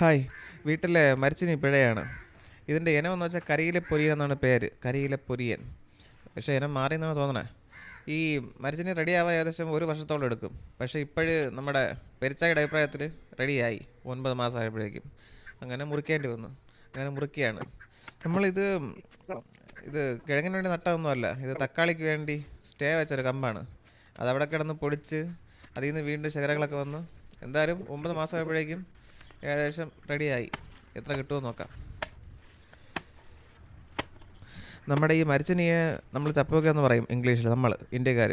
Hi. വീട്ടിലെ മരിച്ചിനി പിഴയാണ്. ഇതിന്റെ ഇനം എന്ന് വെച്ചാൽ കരിയിലെ പൊരിയൻ എന്നാണ് പേര്. കരിയിലെ പൊരിയൻ പക്ഷേ ഇനം മാറി എന്നാണ് തോന്നണേ. ഈ മരിച്ചിനി റെഡിയാവാൻ ഏകദേശം ഒരു വർഷത്തോളം എടുക്കും. പക്ഷേ ഇപ്പോഴ് നമ്മുടെ പെരിച്ചായുടെ അഭിപ്രായത്തിൽ റെഡിയായി ഒൻപത് മാസം ആയപ്പോഴേക്കും. അങ്ങനെ മുറിക്കേണ്ടി വന്നു. അങ്ങനെ മുറിക്കുകയാണ് നമ്മളിത് ഇത് കിഴങ്ങിന് വേണ്ടി നട്ടതൊന്നുമല്ല ഇത് തക്കാളിക്ക് വേണ്ടി സ്റ്റേ വെച്ചൊരു കമ്പാണ്. അതവിടെ കിടന്ന് പൊടിച്ച് അതിൽ നിന്ന് വീണ്ടും ശകരങ്ങളൊക്കെ വന്ന് എന്തായാലും ഒമ്പത് മാസം ആയപ്പോഴേക്കും ഏകദേശം റെഡിയായി. എത്ര കിട്ടുമെന്ന് നോക്കാം. നമ്മുടെ ഈ മരിച്ചനിയെ നമ്മൾ ചപ്പുക എന്ന് പറയും ഇംഗ്ലീഷിൽ നമ്മൾ ഇന്ത്യക്കാർ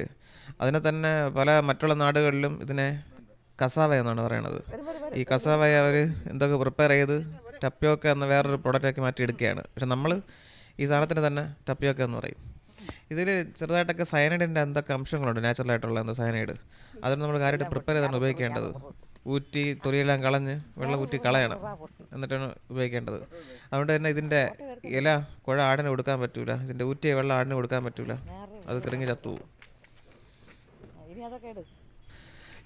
അതിനെ തന്നെ പല മറ്റുള്ള നാടുകളിലും ഇതിനെ കസാവ എന്നാണ് പറയണത്. ഈ കസാവയെ അവർ എന്തൊക്കെ പ്രിപ്പയർ ചെയ്ത് ടപ്പിയോക്ക എന്ന വേറൊരു പ്രൊഡക്റ്റാക്കി മാറ്റി എടുക്കുകയാണ് പക്ഷെ നമ്മൾ ഈ സാധനത്തിന് തന്നെ ടപ്പിയോക്ക എന്ന് പറയും. ഇതിൽ ചെറുതായിട്ടൊക്കെ സയനൈഡിന്റെ എന്തൊക്കെ അംശങ്ങളുണ്ട്? നാച്ചുറലായിട്ടുള്ള എന്താ സയനൈഡ് അതിന് നമ്മൾ കാര്യമായിട്ട് പ്രിപ്പയർ ചെയ്താണ് ഉപയോഗിക്കേണ്ടത്. ഊറ്റി തൊലിയെല്ലാം കളഞ്ഞ് വെള്ളം ഊറ്റി കളയണം. എന്നിട്ടാണ് ഉപയോഗിക്കേണ്ടത്. അതുകൊണ്ട് തന്നെ ഇതിന്റെ ഇല കുഴ ആടിന് കൊടുക്കാൻ പറ്റൂല. ഇതിന്റെ ഊറ്റിയ വെള്ളം ആടിന് കൊടുക്കാൻ പറ്റൂല. അത് കിറങ്ങി ചത്തുപോകും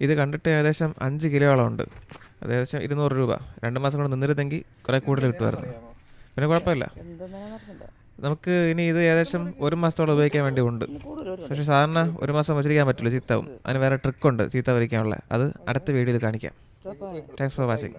ഇത് കണ്ടിട്ട് ഏകദേശം അഞ്ച് കിലോയോളം ഉണ്ട്. അത് ഏകദേശം ഇരുന്നൂറ് രൂപ. രണ്ട് മാസം കൊണ്ട് നിന്നിരുന്നെങ്കിൽ കുറേ കൂടുതൽ കിട്ടുമായിരുന്നു. പിന്നെ കുഴപ്പമില്ല. നമുക്ക് ഇനി ഇത് ഏകദേശം ഒരു മാസത്തോളം ഉപയോഗിക്കാൻ വേണ്ടി ഉണ്ട്. പക്ഷെ സാധാരണ ഒരു മാസം വച്ചിരിക്കാൻ പറ്റില്ല ചീത്താവും അതിന് വേറെ ട്രിക്കുണ്ട് ചീത്ത വരയ്ക്കാനുള്ള. അത് അടുത്ത വീഡിയോയിൽ കാണിക്കാം. Thanks for watching